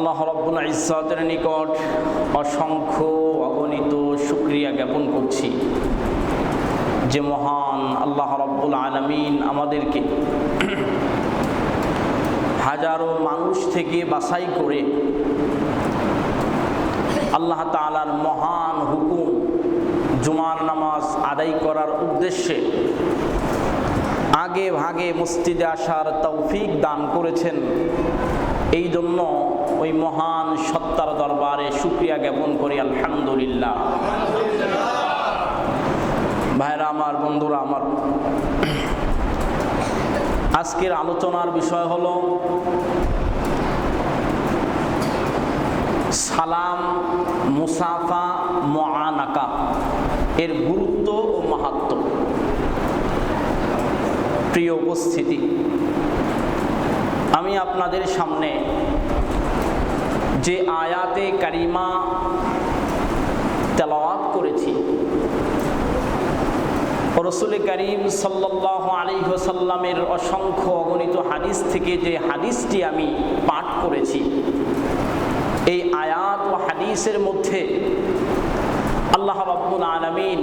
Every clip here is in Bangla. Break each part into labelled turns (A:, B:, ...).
A: আল্লাহ রব্বুল ইসাতের নিকট অসংখ্য অগণিত শুক্রিয়া জ্ঞাপন করছি যে মহান আল্লাহ রব্বুল আলমিন আমাদেরকে হাজারো মানুষ থেকে বাছাই করে আল্লাহ তালার মহান হুকুম জুমার নামাজ আদায় করার উদ্দেশ্যে আগে ভাগে মসজিদে আসার তৌফিক দান করেছেন। এই জন্য ওই মহান সত্তার দরবারে শুক্রিয়া জ্ঞাপন করি, আলহামদুলিল্লাহ। ভাইরা আমার, বন্ধুরা আমার, আজকের আলোচনার বিষয় হলো সালাম, মুসাফা মহানাকা এর গুরুত্ব ও মাহাত্ম। প্রিয় উপস্থিতি, আমি আপনাদের সামনে যে আয়াতে কারিমা তেলাওয়াত করেছি, রসুল করিম সাল্লাহ আলী সাল্লামের অসংখ্য অগণিত হাদিস থেকে যে হাদিসটি আমি পাঠ করেছি, এই আয়াত ও হাদিসের মধ্যে আল্লাহ রাব্বুল আলমিন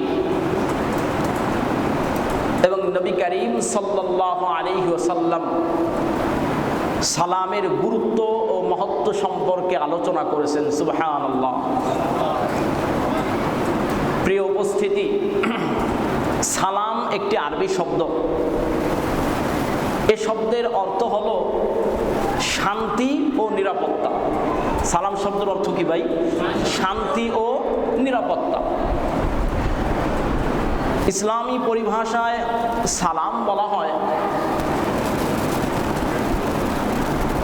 A: এবং নবী করিম সাল্লাহ আলী ওসাল্লাম সালামের গুরুত্ব ও সম্পর্কে আলোচনা করেছেন সুবাহান প্রিয় উপস্থিতি, সালাম একটি আরবি শব্দ। এ শব্দের অর্থ হলো শান্তি ও নিরাপত্তা। সালাম শব্দের অর্থ কি ভাই? শান্তি ও নিরাপত্তা। ইসলামী পরিভাষায় সালাম বলা হয়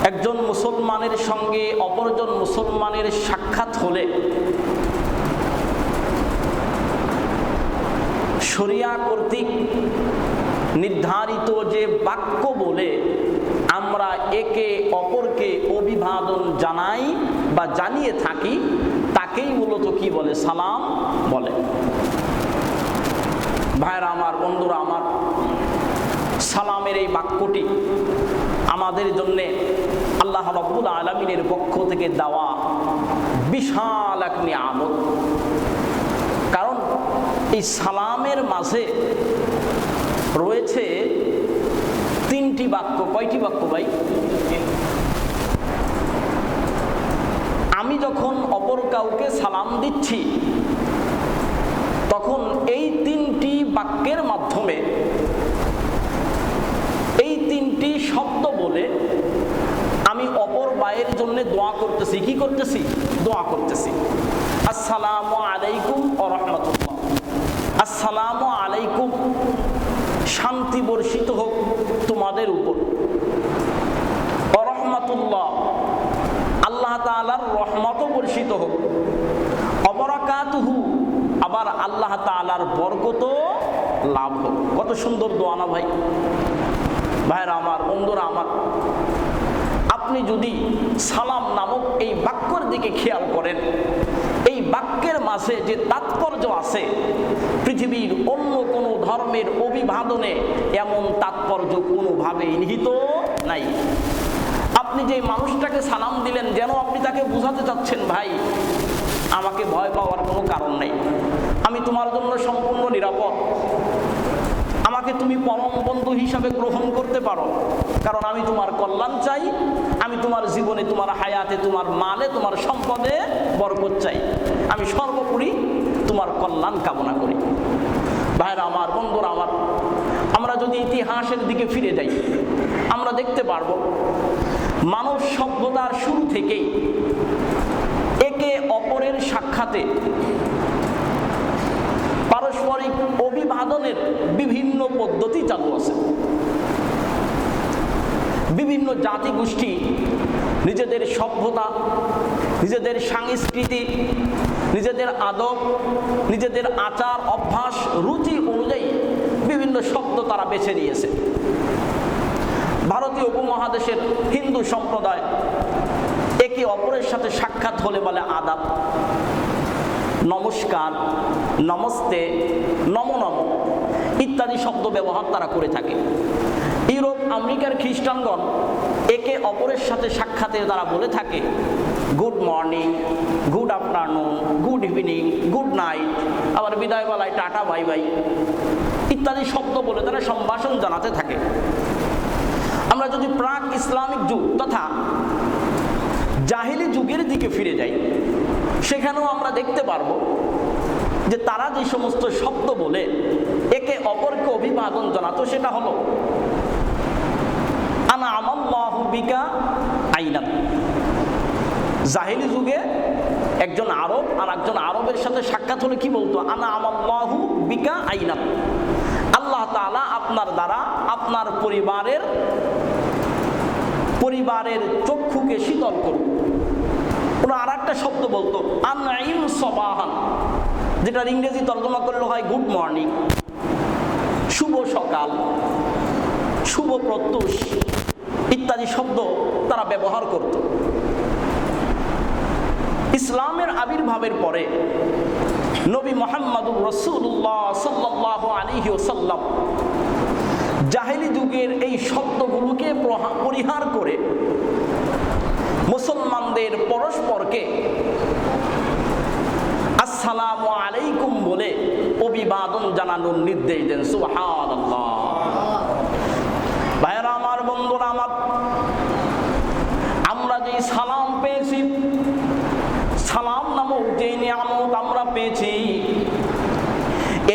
A: একজন মুসলমানের সঙ্গে অপরজন মুসলমানের সাক্ষাৎ হলে শরিয়া কর্তৃক নির্ধারিত যে বাক্য বলে, আমরা একে অপরকে অভিবাদন জানাই বা জানিয়ে থাকি, তাকেই মূলত কি বলে? সালাম বলে। ভাইরা আমার, বন্ধুরা আমার, সালামের এই বাক্যটি আমাদের জন্যে আল্লাহ রব্বুল আলমিনের পক্ষ থেকে দেওয়া বিশাল এক নিয়ামত। কারণ এই সালামের মাঝে রয়েছে তিনটি বাক্য। কয়টি বাক্য ভাই? আমি যখন অপর কাউকে সালাম দিচ্ছি, তখন এই তিনটি বাক্যের মাধ্যমে, এই তিনটি শব্দ বলে অপর বায়ের জন্য দোয়া করতেছি। কি করতেছি? দোয়া করতেছি। আসসালামু আলাইকুম রহমতুল্লাহ। আসসালামু আলাইকুম। শান্তি বর্ষিত হোক তোমাদের উপর। রহমতুল্লাহ। আল্লাহ তালার রহমত বর্ষিত হোক। অবরাকাতুহু আবার আল্লাহ তালার বরকত লাভ হোক। কত সুন্দর দোয়া না ভাই। ভাইরা আমার, বন্ধুরা আমার। আপনি যদি সালাম নামক এই বাক্যর দিকে খেয়াল করেন, এই বাক্যের মাঝে যে তাৎপর্য আছে, পৃথিবীর অন্য কোনো ধর্মের অভিবাদনে এমন তাৎপর্য কোনোভাবে নিহিত নাই। আপনি যে মানুষটাকে সালাম দিলেন, যেন আপনি তাকে বুঝাতে চাচ্ছেন, ভাই, আমাকে ভয় পাওয়ার কোনো কারণ নেই। আমি তোমার জন্য সম্পূর্ণ নিরাপদ। আমাকে তুমি পরম বন্ধু হিসাবে গ্রহণ করতে পারো। কারণ আমি তোমার কল্যাণ চাই, আমি তোমার জীবনে, তোমার হায়াতে, তোমার মালে, তোমার সম্পদে বরকত চাই। আমি সর্বোপরি তোমার কল্যাণ কামনা করি। ভাইরা আমার, বন্ধুরা আমার, আমরা যদি ইতিহাসের দিকে ফিরে যাই, আমরা দেখতে পারব, মানব সভ্যতার শুরু থেকেই একে অপরের সাক্ষাতে পারস্পরিক অভিবাদনের বিভিন্ন পদ্ধতি চালু আছে। বিভিন্ন জাতি গোষ্ঠী নিজেদের সভ্যতা, নিজেদের সংস্কৃতি, নিজেদের আদব, নিজেদের আচার, অভ্যাস, রুচি অনুযায়ী বিভিন্ন শব্দ তারা বেছে নিয়েছে। ভারতীয় উপমহাদেশের হিন্দু সম্প্রদায় একে অপরের সাথে সাক্ষাৎ হলে বলে আদাব। নমস্কার, নমস্তে, নম নম, ইত্যাদি শব্দ ব্যবহার তারা করে থাকে। ইউরোপ, আমেরিকার খ্রিস্টানগণ একে অপরের সাথে সাক্ষাতে তারা বলে থাকে, good morning, good afternoon, good evening, good night, আবার বিদায় বেলায় টাটা, বাই বাই ইত্যাদি শব্দ বলে তারা সম্ভাষণ জানাতে থাকে। আমরা যদি প্রাক ইসলামিক যুগ তথা জাহিলি যুগের দিকে ফিরে যাই সেখানেও আমরা দেখতে পারব যে তারা যে সমস্ত শব্দ বলে, একে অপরকে অভিবাদন জানাতো, সেটা হলো, আনা আমাল্লাহু বিকা আইনাত জাহিলি যুগে একজন আরব আর একজন আরবের সাথে সাক্ষাৎ হলে কি বলতো? আনা আমাল্লাহু বিকা আইনাত আল্লাহ তাআলা আপনার দ্বারা আপনার পরিবারের পরিবারের চক্ষুকে শীতল করুন। ওরা আর একটা শব্দ বলতো আনাইম সবাহান যেটার ইংরেজি তর্জমা করলে হয়, গুড মর্নিং শুভ সকাল শুভ প্রত্যুষ ইত্যাদি শব্দ তারা ব্যবহার করত। ইসলামের আবির্ভাবের পরে নবী মোহাম্মদুর রসুল্লাহ সাল্লাহ আলিহি ওসাল্লাম জাহেলি যুগের এই শব্দগুলোকে পরিহার করে মুসলমানদের পরস্পরকে আসসালামু আলাইকুম বলে অভিবাদন জানানোর নির্দেশ দেন আমার, বন্ধুরা আমার, আমরা যে সালাম পেয়েছি, সালাম নামক যে নিয়ামত আমরা পেয়েছি,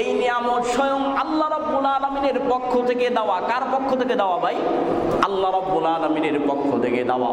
A: এই নিয়ামত স্বয়ং আল্লাহ রাব্বুল আলামিনের পক্ষ থেকে দেওয়া, কার পক্ষ থেকে দেওয়া ভাই? আল্লাহ রাব্বুল আলামিনের পক্ষ থেকে দেওয়া।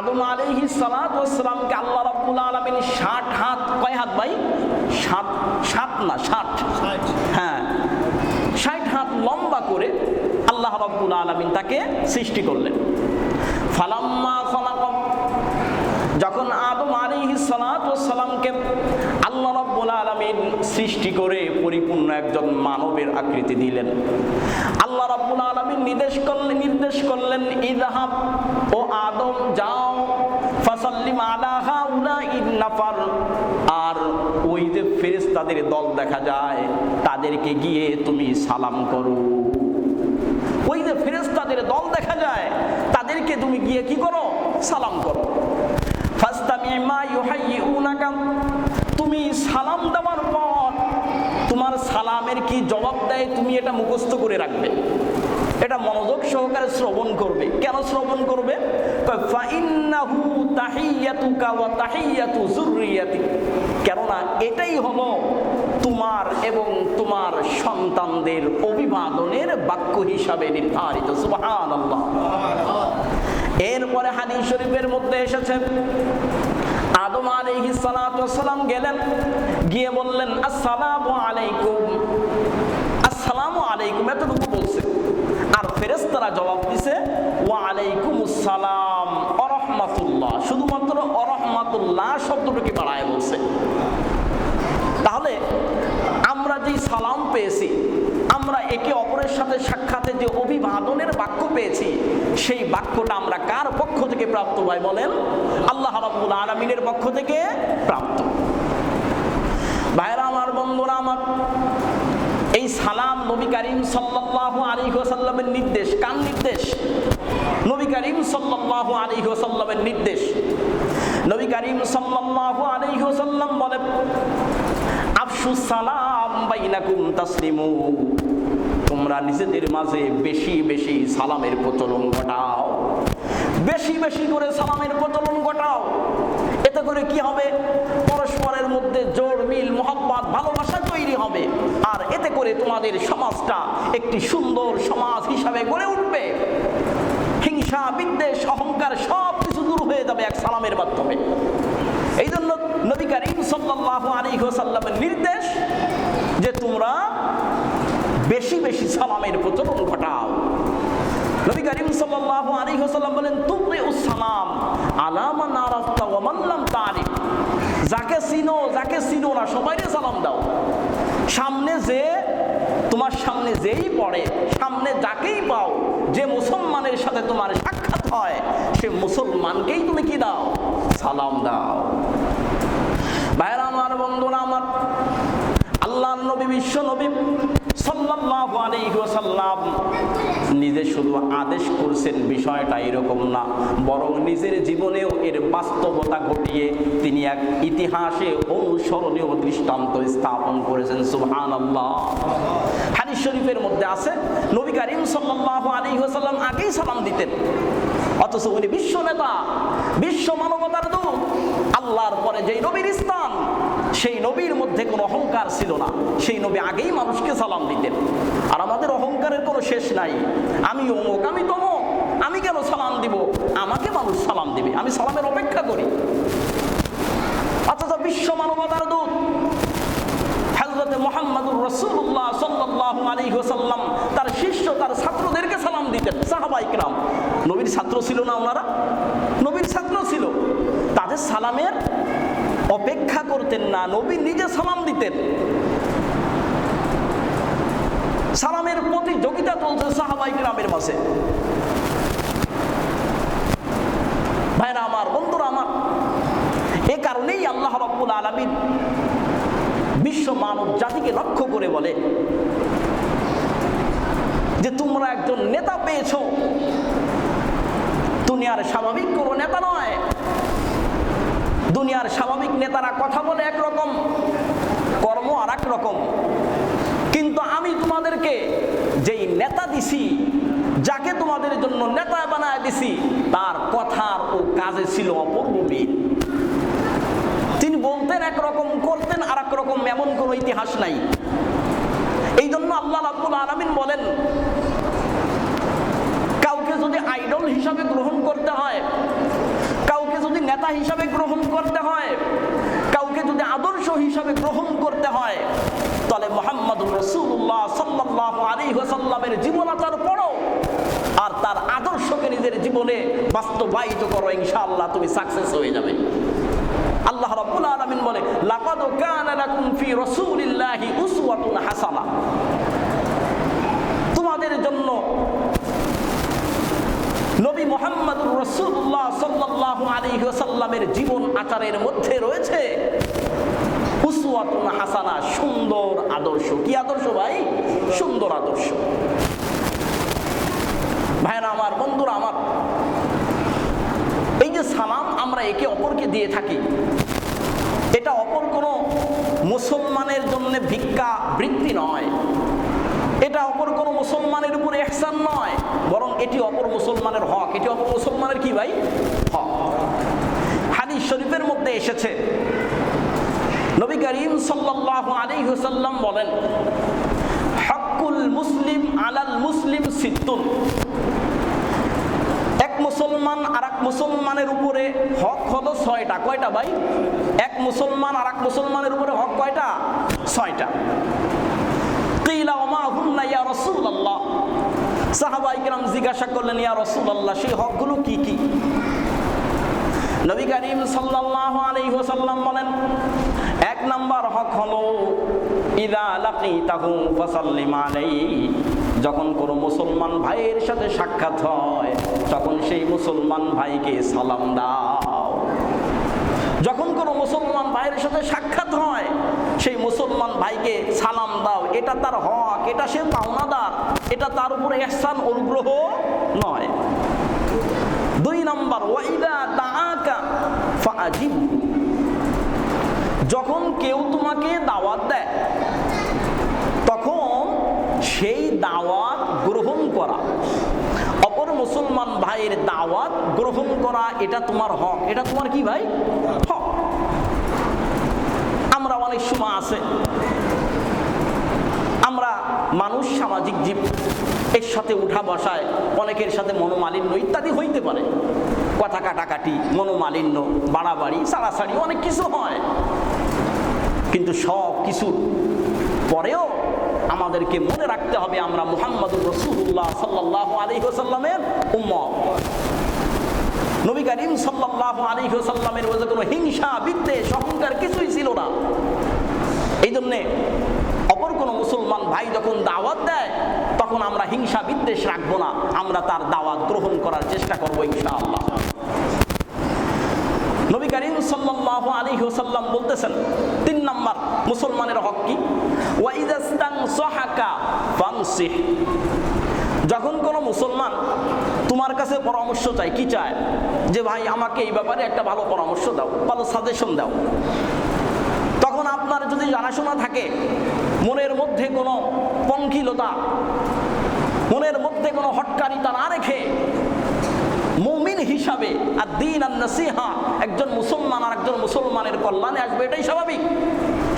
A: আদম আলাইহিস সালাতু ওয়াস সালামকে আল্লাহ রাব্বুল আলামিন 60 হাত কয় হাত ভাই? 7 7 না 60 হ্যাঁ। 60 হাত লম্বা করে আল্লাহ রাব্বুল আলামিন তাকে সৃষ্টি করলেন। ফালাম্মা যখন আদম আলাইহিস সালাতু ওয়াস আল্লাহ রাব্বুল আলামিন সৃষ্টি করে পরিপূর্ণ একজন মানবের আকৃতি দিলেন আল্লাহ রাব্বুল আলামিন নির্দেশ করলেন নির্দেশ করলেন ইযহাব ও আদম যাও নাফার আর ওই যে ফেরেশতাদের দল দেখা যায়, তাদেরকে গিয়ে তুমি সালাম করো। ওই যে ফেরেশতাদের দল দেখা যায়, তাদেরকে তুমি গিয়ে কি করো? সালাম করো। তুমি সালাম দেওয়ার পর, তোমার সালামের কি জবাব দেয় তুমি এটা মুখস্থ করে রাখবে। এটা মনোযোগ সহকারে শ্রবণ করবে। কেন শ্রবণ করবে? কেননা এটাই হলো তোমার এবং তোমার সন্তানদের অভিবাদনের বাক্য হিসাবে নির্ধারিত। সুবহানাল্লাহ। এরপরে হাদিস শরীফের মধ্যে এসেছে, আদম আলাইহিস সালাতু সালাম গেলেন, গিয়ে বললেন, আসসালামু আলাইকুম। আসসালামু আলাইকুম। এতটুকু আর ফেরেস্তারা জবাব দিছে, ওয়া আসসালাম অরহমাতুল্লাহ। শুধুমাত্র অরহমাতুল্লাহ শব্দটুকু বাড়ায় বলছে। তাহলে আমরা যেই সালাম পেয়েছি, আমরা একে অপরের সাথে সাক্ষাতে যে অভিবাদনের বাক্য পেয়েছি, সেই বাক্যটা আমরা কার পক্ষ থেকে প্রাপ্ত ভাই বলেন? আল্লাহ রাব্বুল আলামিনের পক্ষ থেকে প্রাপ্ত। ভাইরা, আমার বন্ধুরা, আমার এই সালাম নবী করিম সাল্লাল্লাহু আলাইহি ওয়াসাল্লামের নির্দেশ। কার নির্দেশ? নবী করিম সাল্লাল্লাহু আলাইহি ওয়াসাল্লামের নির্দেশ। নবী করিম সাল্লাল্লাহু আলাইহি ওয়াসাল্লাম বলেন আফসু সালাম বাইনাকুম তাসলিমু। তোমরা নিজেদের মাঝে বেশি বেশি সালামের প্রচলন ঘটাও। বেশি বেশি করে সালামের প্রচলন ঘটাও। এতে করে কি হবে? পরস্পরের মধ্যে জোর মিল মোহাম্মত ভালোবাসা তৈরি হবে। আর এতে করে তোমাদের সমাজটা একটি সুন্দর সমাজ হিসাবে গড়ে উঠবে। হিংসা, বিদ্বেষ, অহংকার সব কিছু দূর হয়ে যাবে এক সালামের মাধ্যমে। এই জন্য নবী করিম সাল্লাল্লাহু আলাইহি ওয়াসাল্লামের নির্দেশ যে তোমরা বেশি বেশি সালামের প্রচলন ঘটাও। নবী করিম সাল্লাল্লাহু আলাইহি ওয়াসাল্লাম বলেন তুকরি সালাম আলামা নারাফতা যাকে চিনো যাকে চিনো না সবাইকে সালাম দাও। সামনে যে, তোমার সামনে যেই পড়ে, সামনে যাকেই পাও, যে মুসলমানের সাথে তোমার সাক্ষাৎ হয়, সে মুসলমানকেই তুমি কি দাও? সালাম দাও। ভাইরা আমার, বন্ধুরা আমার আল্লাহ নবী, বিশ্ব নবী সাল্লাহ আলী নিজে শুধু আদেশ করছেন বিষয়টা এরকম না, বরং নিজের জীবনেও এর বাস্তবতা ঘটিয়ে তিনি এক ইতিহাসে অনুসরণীয় দৃষ্টান্ত স্থাপন করেছেন, সুবহানাল্লাহ। হাদিস শরীফের মধ্যে আছে, নবী করিম সাল্লাল্লাহু আলাইহি ওয়াসাল্লাম আগেই সালাম দিতেন। অথচ উনি বিশ্ব নেতা, বিশ্ব মানবতার দূত, আল্লাহর পরে যেই নবীর স্থান সেই নবীর মধ্যে কোনো অহংকার ছিল না। সেই নবী আগেই মানুষকে সালাম দিতেন। আর আমাদের অহংকারের কোনো শেষ নাই। আমি অমুক, আমি তমুক, আমি কেন সালাম দিব? আমাকে মানুষ সালাম দিবে। আমি সালামের অপেক্ষা করি। অথচ বিশ্ব মানবতার দূত হজরত মোহাম্মদুর রসুল্লাহ সাল্লাহ আলী ওসাল্লাম তার শিষ্য, তার ছাত্রদেরকে সালাম দিতেন। সাহাবাইকরাম নবীর ছাত্র ছিল না ওনারা? নবীর ছাত্র ছিল। তাদের সালামের অপেক্ষা করতেন না, নবী নিজে সালাম দিতেন। সালামের প্রতিযোগিতা চলছে সাহাবাই গ্রামের মাঝে। ভাইরা আমার, বন্ধুরা আমার, এ কারণেই আল্লাহ রব্বুল আলমিন বিশ্ব মানব জাতিকে লক্ষ্য করে বলে যে তোমরা একজন নেতা পেয়েছ। দুনিয়ার স্বাভাবিক কোনো নেতা নয়। দুনিয়ার স্বাভাবিক নেতারা কথা বলে একরকম, কর্ম আর এক রকম। কিন্তু আমি তোমাদেরকে যেই নেতা দিছি, যাকে তোমাদের জন্য নেতা বানায় দিছি, তার কথার ও কাজে ছিল অপূর্ব তিনি বলতেন একরকম, করতেন আর এক রকম, এমন কোনো ইতিহাস নাই। এই জন্য আল্লাহ আব্দুল আলমিন বলেন কাউকে যদি আইডল হিসাবে গ্রহণ করতে হয় কাউকে যদি নেতা হিসাবে গ্রহণ করতে হয়। কাউকে যদি আদর্শ হিসাবে গ্রহণ করতে হয়, তাহলে মোহাম্মদ রসুল্লাহ সাল্লাহ আলী ওসাল্লামের জীবনাচার পড়ো আর তার আদর্শকে নিজের জীবনে বাস্তবায়িত করো, ইনশাআল্লাহ তুমি সাকসেস হয়ে যাবে। আল্লাহ রাব্বুল আলামিন বলে, লাকাদ কানা লাকুম ফি রাসূলিল্লাহি উসওয়াতুন হাসানা তোমাদের জন্য নবী মোহাম্মদুর রসুল্লাহ সাল্লাল্লাহু আলাইহি ওয়াসাল্লামের জীবন আচারের মধ্যে রয়েছে। উসওয়াতুন হাসানা, সুন্দর আদর্শ। কি আদর্শ ভাই? সুন্দর আদর্শ। ভাইরা আমার, বন্ধুরা আমার, এই যে সালাম আমরা একে অপরকে দিয়ে থাকি, এটা অপর কোনো মুসলমানের জন্য ভিক্ষা বৃত্তি নয়। এটা অপর কোনো মুসলমানের উপরে এহসান নয়। এটি অপর মুসলমানের হক। এটি অপর মুসলমানের কি ভাই? হক। হাদিস শরীফের মধ্যে এসেছে। নবী করিম সাল্লাল্লাহু আলাইহি ওয়াসাল্লাম বলেন হকুল মুসলিম আলাল মুসলিম সিদ্দুন এক মুসলমান আর এক মুসলমানের উপরে হক হলো ছয়টা। কয়টা ভাই? এক মুসলমান আর এক মুসলমানের উপরে হক কয়টা? ছয়টা। কিলা ওমা হুন্না ইয়া রাসূলুল্লাহ। সাহাবাই কিরাম জিজ্ঞাসা করলেন, ইয়া রসুল্লাহ সেই হকগুলো কি কি? নবী করিম সাল্লাল্লাহু আলাইহি ওয়াসাল্লাম বলেন, এক নাম্বার হক হলো, ইদা লাকিতাহু ফাসাল্লিম আলাইহি যখন কোনো মুসলমান ভাইয়ের সাথে সাক্ষাৎ হয়, তখন সেই মুসলমান ভাইকে সালাম দাও। কোনো মুসলমান ভাইয়ের সাথে সাক্ষাৎ হয়, সেই মুসলমান ভাইকে সালাম দাও, এটা তার হক, এটা সে পাওনাদার, এটা তার উপরে এহসান অনুগ্রহ নয়। দুই নম্বর যখন কেউ তোমাকে দাওয়াত দেয়, তখন সেই দাওয়াত গ্রহণ করা, অপর মুসলমান ভাইয়ের দাওয়াত গ্রহণ করা, এটা তোমার হক, এটা তোমার কি ভাই? হক। অনেক সময় আছে। আমরা মানুষ সামাজিক জীব, এর সাথে উঠা বসায়, অনেকের সাথে মনোমালিন্য ইত্যাদি হইতে পারে। কথা কাটাকাটি, মনোমালিন্য, বাড়াবাড়ি, সাড়াসাড়ি, অনেক কিছু হয়। কিন্তু সব কিছুর পরেও আমাদেরকে মনে রাখতে হবে, আমরা মুহাম্মদুর রসুল্লাহ সাল্লাহ আলী হোসাল্লামের উম্মত। নবী করিম সাল্লাল্লাহু আলাইহি ওয়াসাল্লামের মধ্যে কোনো হিংসা, বিদ্বেষ, অহংকার কিছুই ছিল না। এই জন্যে অপর কোনো মুসলমান ভাই যখন দাওয়াত দেয়, তখন আমরা হিংসা, বিদ্বেষ রাখব না। আমরা তার দাওয়াত গ্রহণ করার চেষ্টা করব ইনশাআল্লাহ। নবী করিম সাল্লাল্লাহু আলাইহি ওয়াসাল্লাম বলতেছেন, তিন নাম্বার, মুসলমানের হক কি? যখন কোনো মুসলমান তোমার কাছে পরামর্শ চাই, কি চায়? যে ভাই, আমাকে এই ব্যাপারে একটা ভালো পরামর্শ দাও, ভালো সাজেশন দাও। তখন আপনার যদি জানাশোনা থাকে, মনের মধ্যে কোনো পঙ্কিলতা মনের মধ্যে কোনো হটকারিতা না রেখে মুমিন হিসাবে আর দিন আর নসিহা একজন মুসলমান আর একজন মুসলমানের কল্যাণে আসবে, এটাই স্বাভাবিক।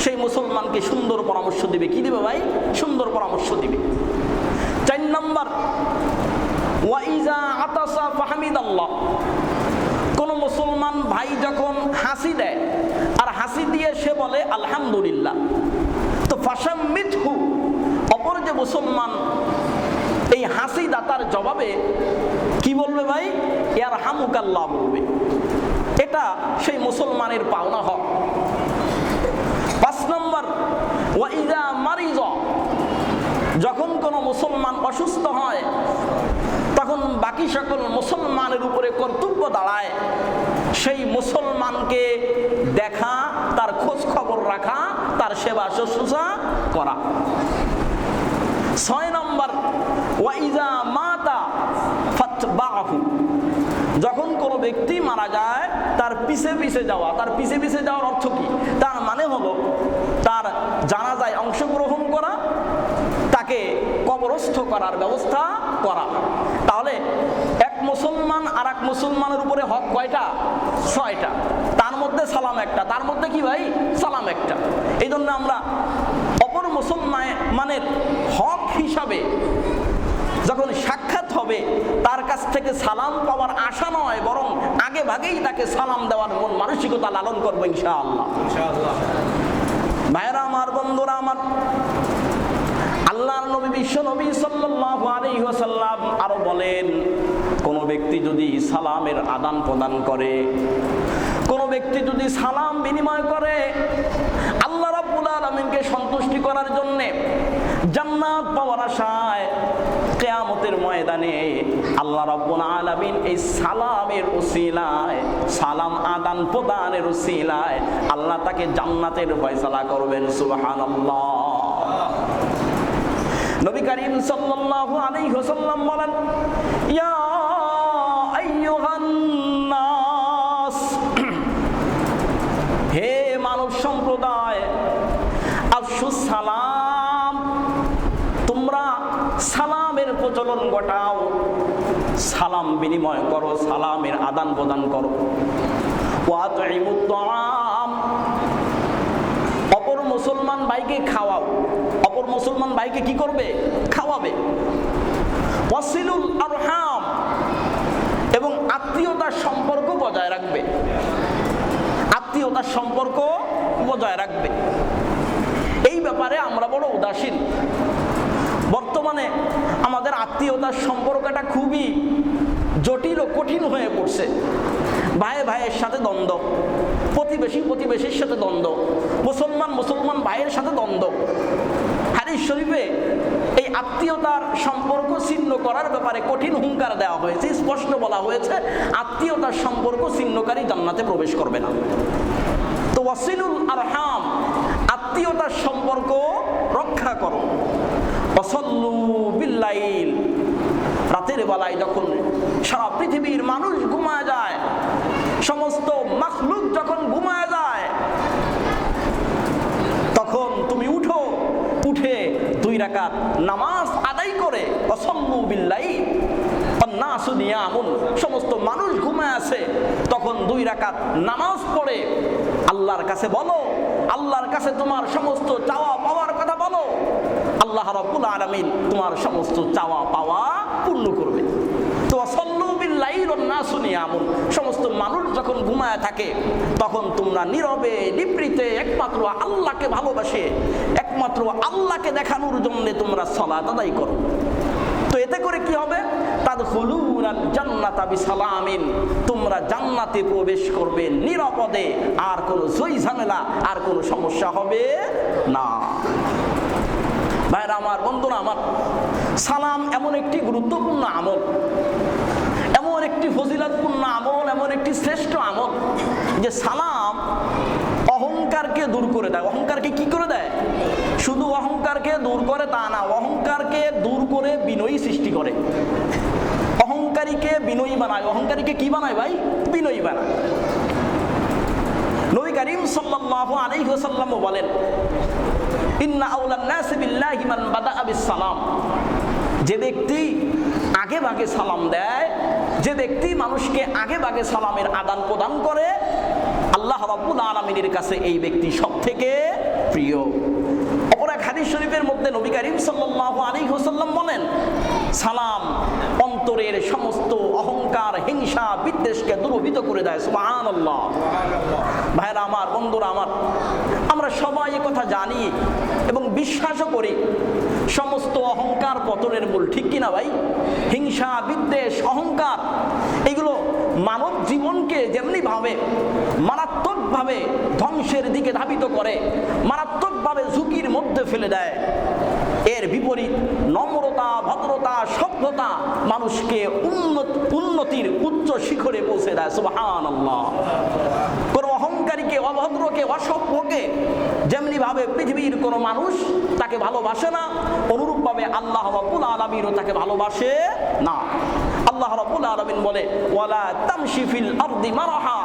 A: সেই মুসলমানকে সুন্দর পরামর্শ দিবে, কি দিবে ভাই? সুন্দর পরামর্শ দিবে। চার নম্বর আল্লাহ কোন মুসলমান ভাই যখন হাসি দেয়, আর হাসি দিয়ে সে বলে, আলহামদুলিল্লাহ। তো ফাসাম্মিথু অপর যে মুসলমান এই হাসি দাতার জবাবে কি বলবে ভাই? ইয়ার হামুকাল্লাহ বলবে। এটা সেই মুসলমানের পাওনা হক। পাঁচ নম্বর, ওয়াইজা মারিজ, যখন কোনো মুসলমান অসুস্থ হয় বাকি সকল মুসলমানের উপরে কর্তব্য দাঁড়ায়, সেই মুসলমানকে দেখা, তার খোঁজ খবর রাখা, তার সেবা শুশ্রূষা করা। ছয় নম্বর ওয়াইজা মাতা ফাতবাহু। যখন কোনো ব্যক্তি মারা যায়, তার পিছে পিছে যাওয়া, তার পিছে পিছে যাওয়ার অর্থ কি তার মানে হলো তার জানাজায় অংশগ্রহণ করা তাকে কবরস্থ করার ব্যবস্থা করা তাহলে এক মুসলমান আর এক মুসলমানের উপরে হক কয়টা? ছয়টা। তার মধ্যে সালাম একটা তার মধ্যে কি ভাই? সালাম একটা। এই জন্য আমরা অপর মুসলমান মানের হক হিসাবে যখন সাক্ষাৎ হবে তার কাছ থেকে সালাম পাওয়ার আশা নয় বরং আগে ভাগেই তাকে সালাম দেওয়ার মন মানসিকতা লালন করব ইনশাআল্লাহ। ভাইরা আমার বন্ধুরা আমার আল্লাহর নবী বিশ্ব নবী ওয়াসাল্লাম আরও বলেন কোন ব্যক্তি যদি সালামের আদান প্রদান করে, কোন ব্যক্তি যদি সালাম বিনিময় করে, আল্লাহ রাব্বুল আলামিনকে সন্তুষ্টি করার জন্য জান্নাত পাওয়ার আশায় কেয়ামতের ময়দানে আল্লাহ রাব্বুল আলামিন এই সালামের উসিলায় সালাম আদান প্রদানের উসিলায় আল্লাহ তাকে জান্নাতের ফয়সালা করবেন, সুবহানাল্লাহ। নবী করিম সাল্লাল্লাহু আলাইহি ওয়াসাল্লাম বলেন, ইয়া প্রচলন ঘটাও সালাম বিনিময় করো, সালামের আদান প্রদান করো। অপর মুসলমান ভাইকে খাওয়াও। অপর মুসলমান ভাইকে কি করবে? খাওয়াবে। আরহাম। এবং আত্মীয়তার সম্পর্ক বজায় রাখবে। আত্মীয়তার সম্পর্ক বজায় রাখবে। এই ব্যাপারে আমরা বড় উদাসীন। বর্তমানে আমাদের আত্মীয়তার সম্পর্কটা খুবই জটিল ও কঠিন হয়ে পড়ছে। ভাই ভাইয়ের সাথে দ্বন্দ্ব, প্রতিবেশী প্রতিবেশীর সাথে দ্বন্দ্ব, মুসলমান মুসলমান ভাইয়ের সাথে দ্বন্দ্ব। হারিস শরীফে এই আত্মীয়তার সম্পর্ক ছিন্ন করার ব্যাপারে কঠিন হুঙ্কার দেওয়া হয়েছে, স্পষ্ট বলা হয়েছে, আত্মীয়তার সম্পর্ক ছিন্নকারী জান্নাতে প্রবেশ করবে না। তো ওয়াসিলুল আরহাম, আত্মীয়তার সম্পর্ক রক্ষা করো। বিল্লাইল। রাতের বেলায় যখন সারা পৃথিবীর মানুষ ঘুমায় যায়, সমস্ত মাখলুক যখন ঘুমায় যায়, তখন তুমি উঠো, উঠে দুই রাকাত নামাজ আদায় করে অসম্মু বিল্লাই সমস্ত মানুষ ঘুমায় আছে, তখন দুই রাকাত নামাজ পড়ে। আল্লাহর কাছে বলো, আল্লাহর কাছে তোমার সমস্ত চাওয়া পাওয়ার কথা বলো আল্লাহ রাব্বুল আলামিন তোমার সমস্ত চাওয়া পাওয়া পূর্ণ করবে। তো সমস্ত মানুষ যখন ঘুমায় থাকে, তখন তোমরা নীরবে, নিবৃতে একমাত্র আল্লাহকে ভালোবাসে, একমাত্র আল্লাহকে দেখানোর জন্য তোমরা সলাত আদায় করো। তো এতে করে কি হবে? বিসালামিন। তোমরা জান্নাতে প্রবেশ করবে নিরাপদে, আর কোনো জয় ঝামেলা, আর কোনো সমস্যা হবে না। আমার বন্ধুরা আমার। সালাম এমন একটি গুরুত্বপূর্ণ আমল, এমন একটি ফজিলতপূর্ণ আমল, এমন একটি শ্রেষ্ঠ আমল যে সালাম অহংকারকে দূর করে দেয়। অহংকারকে কি করে দেয়? শুধু অহংকারকে দূর করে তা না, অহংকারকে দূর করে বিনয়ী সৃষ্টি করে। অহংকারীকে বিনয়ী বানায়। অহংকারীকে কি বানায় ভাই? বিনয়ী বানায়। নবী করিম সাল্লাল্লাহু আলাইহি ওয়াসাল্লাম বলেন সালাম যে ব্যক্তি আগে ভাগে সালাম দেয়, যে ব্যক্তি মানুষকে আগে ভাগে সালামের আদান প্রদান করে, আল্লাহ রাব্বুল আলামিনের কাছে এই ব্যক্তি সব থেকে প্রিয় শরীফের মধ্যে বলেন, সালাম অন্তরের সমস্ত অহংকার, হিংসা করে দেয় ভাইরা আমার আমার, আমরা সবাই কথা জানি বিশ্বাসও করি। সমস্ত অহংকার পতনের মূল, ঠিক কিনা ভাই? হিংসা, বিদ্বেষ, অহংকার, এগুলো মানব জীবনকে যেমনি ভাবে মারাত্মকভাবে ধ্বংসের দিকে ধাবিত করে, মারাত্মকভাবে ঝুঁকির মধ্যে ফেলে দেয়। এর বিপরীত নম্রতা, ভদ্রতা, সভ্যতা মানুষকে উন্নত, উন্নতির উচ্চ শিখরে পৌঁছে দেয়। আল্লাহ কোনো অহংকারীকে, অভদ্রকে, অসভ্যকে যেমনি ভাবে পৃথিবীর কোনো মানুষ তাকে ভালোবাসে না, অনুরূপভাবে আল্লাহ রবুল আলমিনও তাকে ভালোবাসে না। আল্লাহ রবুল আলমিন বলে, ওয়ালা তামশিফিল আরদি মারাহা।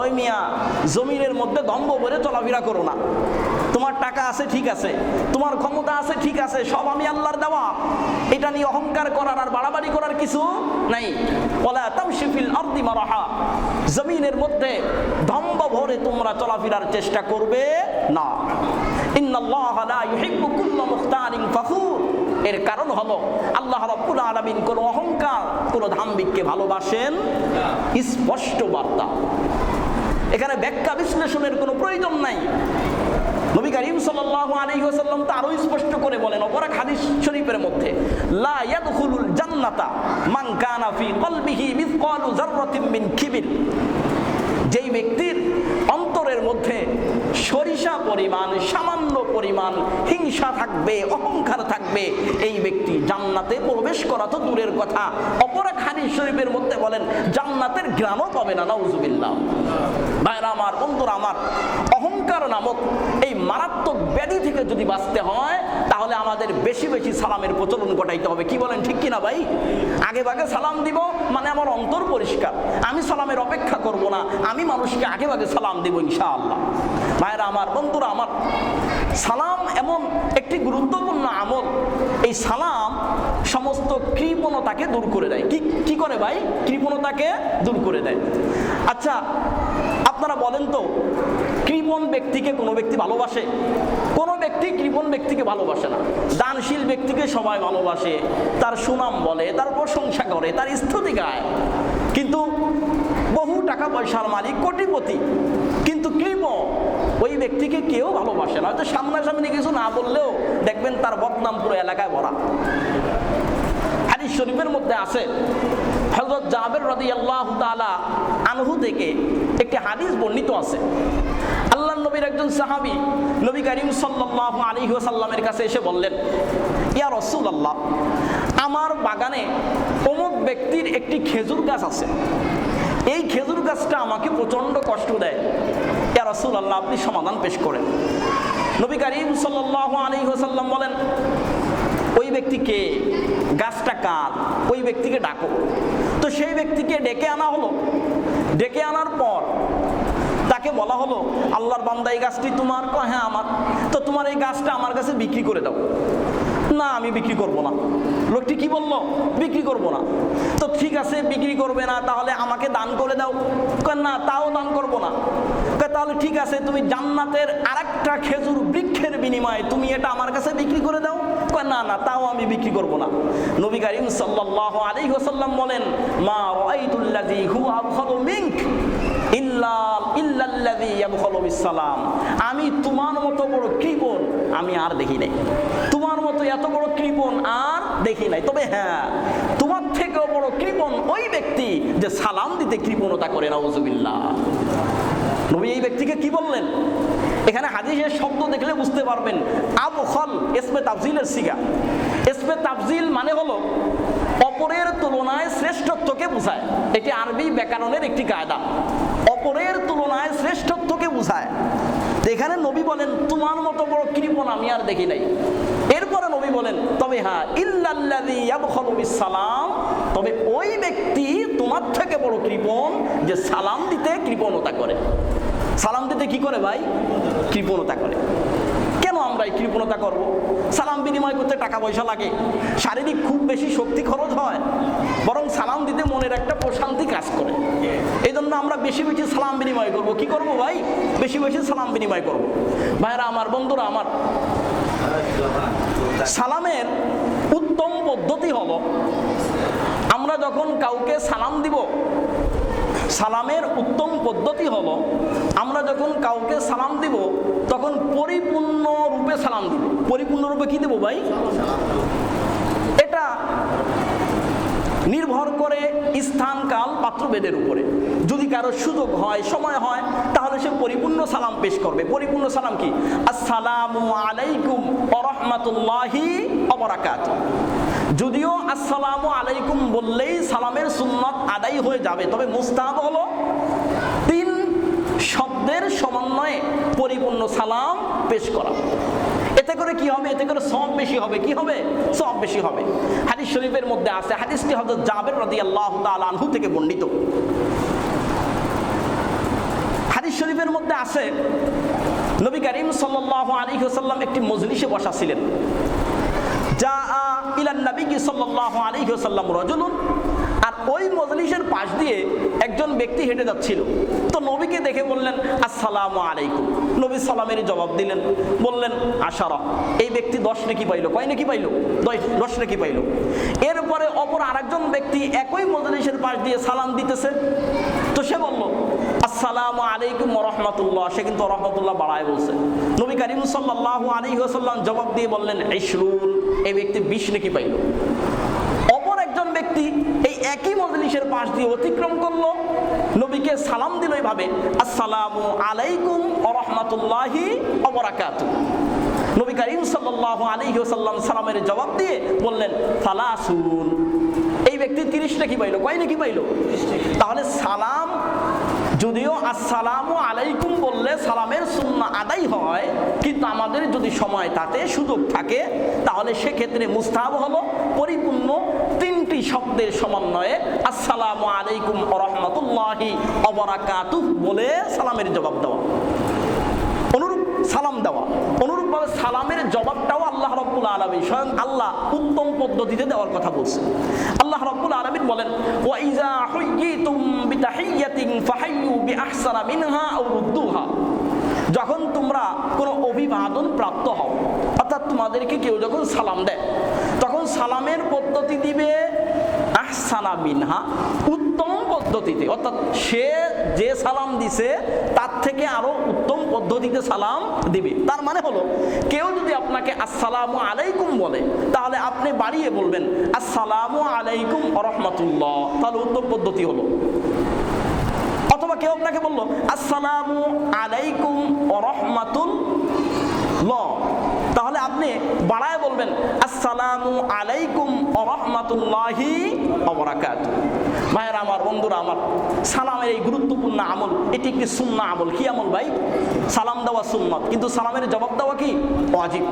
A: ওই মিয়া, জমিনের মধ্যে দম্ভ বলে চলাফেরা করো না। তোমার টাকা আছে, ঠিক আছে। তোমার ক্ষমতা আছে, ঠিক আছে, সব আমি আল্লাহর দেওয়া। এটা নিয়ে অহংকার করার আর বাড়াবাড়ি করার কিছু নাই। জমিনের মধ্যে দম্ভ ভরে তোমরা চলাফেরার চেষ্টা করবে না। এর কারণ হলো, আল্লাহ রাব্বুল আলামিন কোন অহংকার ধাম্বিককে ভালোবাসেন স্পষ্ট বার্তা। এখানে ব্যাখ্যা বিশ্লেষণের কোনো প্রয়োজন নাই। নবী করিম সাল্লাল্লাহু আলাইহি ওয়াসাল্লাম তো আরও স্পষ্ট করে বলেন অপর এক হাদিস শরীফের মধ্যে, লা ইয়াদখুলুল জান্নাতা মান কানা ফি কলবিহি মিসকালু যাররাতিন মিন কিবির যেই ব্যক্তির অন্তরের মধ্যে সরিষা পরিমাণ, সামান্য পরিমাণ হিংসা থাকবে, অহংকার থাকবে, এই ব্যক্তি জান্নাতে প্রবেশ করা তো দূরের কথা। অপর এক হাদিস শরীফের মধ্যে বলেন, জান্নাতের গ্রামও পাবে না, নাউজুবিল্লাহ। ভাইরা আমার, বন্ধুরা আমার অহংকার নামক এই মারাত্মক ব্যাধি থেকে যদি বাঁচতে হয়, তাহলে আমাদের বেশি বেশি সালামের প্রচলন ঘটাইতে হবে। কি বলেন, ঠিক কিনা ভাই? আগে ভাগে সালাম দিব মানে আমার অন্তর পরিষ্কার। আমি সালামের অপেক্ষা করব না, আমি মানুষকে আগে ভাগে সালাম দিব ইনশাআল্লাহ। ভাইরা আমার, বন্ধুরা আমার, সালাম এমন একটি গুরুত্বপূর্ণ আমল। এই সালাম সমস্ত কৃপণতাকে দূর করে দেয়। কি কি করে ভাই? কৃপণতাকে দূর করে দেয়। আচ্ছা আপনারা বলেন তো কৃপণ ব্যক্তিকে কোনো ব্যক্তি ভালোবাসে? কোনো ব্যক্তি কৃপণ ব্যক্তিকে ভালোবাসে না। দানশীল ব্যক্তিকে সবাই ভালোবাসে, তার সুনাম বলে, তার প্রশংসা করে, তার স্তুতি গায়। কিন্তু বহু টাকা পয়সার মালিক কোটিপতি। কিন্তু কৃপণ ওই ব্যক্তিকে কেউ ভালোবাসে না। হয়তো সামনাসামনি কিছু না বললেও দেখবেন তার বদনাম পুরো এলাকায় ভরা। হাদিস শরীফের মধ্যে আছে হজরত জাবের রদি আল্লাহ আনহু থেকে একটি হাদিস বর্ণিত আছে। আল্লাহ নবীর একজন সাহাবি নবী করিম সাল্লাল্লাহু আলাইহি ওয়াসাল্লামের কাছে এসে বললেন, ইয়া রসুল আল্লাহ আমার বাগানে অমুক ব্যক্তির একটি খেজুর গাছ আছে। এই খেজুর গাছটা আমাকে প্রচণ্ড কষ্ট দেয়। ইয়া রসুল আল্লাহ আপনি সমাধান পেশ করেন। নবী করিম সাল্লাল্লাহু আলাইহি ওয়াসাল্লাম বলেন, ওই ব্যক্তিকে গাছটা কার? ওই ব্যক্তিকে ডাকো। তো সেই ব্যক্তিকে ডেকে আনা হলো। ডেকে আনার পর তাকে বলা হলো আল্লাহর বান্দা এই গাছটি তোমার কয়, হ্যাঁ আমার। তো তোমার এই গাছটা আমার কাছে বিক্রি করে দাও। না আমি বিক্রি করব না। লোকটি কি বলল? বিক্রি করব না। তো ঠিক আছে বিক্রি করবে না তাহলে আমাকে দান করে দাও। না তাও দান করব না। তাহলে ঠিক আছে তুমি জান্নাতের আরেকটা খেজুর বৃক্ষের বিনিময়ে তুমি এটা আমার কাছে বিক্রি করে দাও। কয়, না না তাও আমি বিক্রি করব না। নবী করিম সাল্লাল্লাহু আলাইহি ওয়াসাল্লাম বলেন মা ইল্লা ইল্লাল্লাযী ইল্লাল্লাযী ইয়াবখালু বিসসালাম। আমি তোমার মতো বড় কৃপণ আমি আর দেখি নাই। তোমার মতো এত বড় কৃপণ আর দেখি নাই। তবে হ্যাঁ তোমার থেকেও বড় কৃপণ ওই ব্যক্তি যে সালাম দিতে কৃপণতা করে নাউজুবিল্লাহ। নবী এই ব্যক্তিকে কি বললেন? এখানে হাদিসের শব্দ দেখলে বুঝতে পারবেন আবখল এসমে তাফজিলের সিগা। এসমে তাফজিল মানে হলো অপরের তুলনায় শ্রেষ্ঠত্বকে বোঝায়। এটি আরবি ব্যাকরণের একটি কায়দা। অপরের তুলনায় শ্রেষ্ঠত্বকে বোঝায়। এখানে নবী বলেন, তোমার মতো বড় কৃপণ আমি আর দেখি নাই। এরপরে নবী বলেন, তবে হ্যাঁ বিসসালাম, তবে ওই ব্যক্তি তোমার থেকে বড় কৃপণ যে সালাম দিতে কৃপণতা করে। সালাম দিতে কি করে ভাই? কৃপণতা করে। কেন আমরা এই কৃপণতা করব? সালাম বিনিময় করতে টাকা পয়সা লাগে। শারীরিক খুব বেশি শক্তি খরচ হয়, বরং সালাম দিতে মনের একটা প্রশান্তি কাজ করে। এই জন্য আমরা বেশি বেশি সালাম বিনিময় করব। কি করব ভাই? বেশি বেশি সালাম বিনিময় করব। ভাইরা আমার, বন্ধুরা আমার, সালামের উত্তম পদ্ধতি হলো, আমরা যখন কাউকে সালাম দিব সালামের উত্তম পদ্ধতি হলো, আমরা যখন কাউকে সালাম দিব, তখন পরিপূর্ণ রূপে সালাম দিব। পরিপূর্ণ রূপে কি দেব ভাই? এটা নির্ভর করে স্থান, কাল, পাত্রভেদের উপরে। যদি কারও সুযোগ হয়, সময় হয়, তাহলে সে পরিপূর্ণ সালাম পেশ করবে। পরিপূর্ণ সালাম কি? আসসালামু আলাইকুম ওরহমাতুল্লাহি অবরাকাত যদিও আসসালামু আলাইকুম বললেই সালামের সুন্নত আদায় হয়ে যাবে, তবে মুস্তাহাব হলো তিন শব্দের সমন্বয়ে পরিপূর্ণ সালাম পেশ করা। এতে করে কি হবে? এতে করে সব বেশি হবে। কি হবে? সব বেশি হবে। হাদিস শরীফের মধ্যে আছে, হাদিসটি হযরত জাবের রাদিয়াল্লাহু তাআলা আনহু থেকে বর্ণিত। হাদিস শরীফের মধ্যে আছে, নবী করিম আলাইহি ওয়াসাল্লাম একটি মজলিসে বসা ছিলেন। যা নবী সাল্লাল্লাহু আলাইহি ওয়াসাল্লাম রাজুলুন, আর ওই মজলিসের পাশ দিয়ে একজন ব্যক্তি হেঁটে যাচ্ছিল। তো নবীকে দেখে বললেন, আসসালামু আলাইকুম। নবী সালামের জবাব দিলেন, বললেন, আশারা, এই ব্যক্তি দশ নাকি পাইলো, কয় নাকি পাইলো? দশ- দশ নাকি পাইলো? এরপরে অপর আরেকজন ব্যক্তি একই মজলিসের পাশ দিয়ে সালাম দিতেছে। তো সে বলল আসসালামু আলাইকুম রহমতুল্লাহ। সে কিন্তু রহমতুল্লাহ বাড়ায় বলছে। নবী করিম আলাইহি ওয়াসাল্লাম জবাব দিয়ে বললেন ইশরুন এই ব্যক্তি বিশ নাকি পাইল? অপর একজন ব্যক্তি এই একই মজলিসের পাশ দিয়ে অতিক্রম করল। নবীকে সালাম দিল এইভাবে আসসালামু আলাইকুম রহমতুল্লাহি অবরাকাত নবী করিম সাল্লাল্লাহু আলাইহি ওয়াসাল্লাম সালামের জবাব দিয়ে বললেন ফালাসুন এই ব্যক্তি তিরিশ নাকি পাইলো? কয় নাকি পাইলো? তাহলে সালাম যদিও আসসালামু আলাইকুম বললে সালামের সুন্না আদাই হয়, কিন্তু আমাদের যদি সময় তাতে সুযোগ থাকে, তাহলে সেক্ষেত্রে মুস্তাব হলো পরিপূর্ণ তিনটি শব্দের সমন্বয়ে আসসালামু আলাইকুম রহমতুল্লাহি অবরাকাতুহ বলে সালামের জবাব দেওয়া। সালাম দেওয়া। অনুরূপভাবে সালামের জবাবটাও আল্লাহ রব্বুল আলমী স্বয়ং আল্লাহ উত্তম পদ্ধতিতে দেওয়ার কথা বলছে আল্লাহ রব্বুল আলমিন বলেন যখন তোমরা কোনো অভিবাদন প্রাপ্ত হও, অর্থাৎ তোমাদেরকে কেউ যখন সালাম দেয়, তখন সালামের পদ্ধতি দিবে আহসানা মিনহা পদ্ধতিতে। অর্থাৎ সে যে সালাম দিছে, তার থেকে আরও উত্তম পদ্ধতিতে সালাম দিবে। তার মানে হলো, কেউ যদি আপনাকে আসসালামু আলাইকুম বলে, তাহলে আপনি বাড়িয়ে বলবেন, আসসালামু আলাইকুম রহমতুল্লাহ। তাহলে উত্তম পদ্ধতি হলো। অথবা কেউ আপনাকে বলল, আসসালামু আলাইকুম রহমাতুল ল তাহলে আপনি বাড়ায় বলবেন, আসসালামু আলাইকুম রহমাতুল্লাহি অবরাকাত ভাইয়ের আমার, বন্ধুরা আমার, সালামের এই গুরুত্বপূর্ণ আমল, এটি একটি সুন্না আমল। কি আমল ভাই? সালাম দেওয়া সুন্নত। কিন্তু সালামের জবাব দেওয়া কি? ওয়াজিব।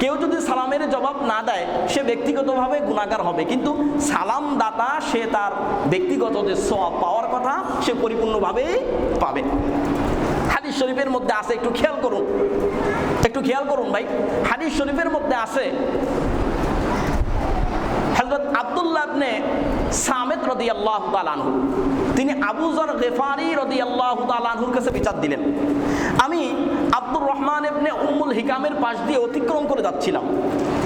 A: কেউ যদি সালামের জবাব না দেয়, সে ব্যক্তিগতভাবে গুণাগার হবে। কিন্তু সালাম দাতা সে তার ব্যক্তিগত যে সওয়াব পাওয়ার কথা, সে পরিপূর্ণভাবেই পাবে। হাদিস শরীফের মধ্যে আছে, একটু খেয়াল করুন। একটু খেয়াল করুন ভাই, হাদিস শরীফের মধ্যে আছে আব্দুল্লাহ ইবনে সামেদ তাআলা আনহু, তিনি আবু যর গিফারি তাআলা আনহুর কাছে বিচার দিলেন। আমি আব্দুর রহমান হিকামের পাশ দিয়ে অতিক্রম করে যাচ্ছিলাম।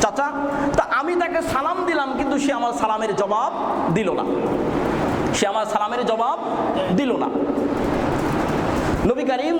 A: চাচা, তা আমি তাকে সালাম দিলাম, কিন্তু সে আমার সালামের জবাব দিল না। সে আমার সালামের জবাব দিল না। নবী করিম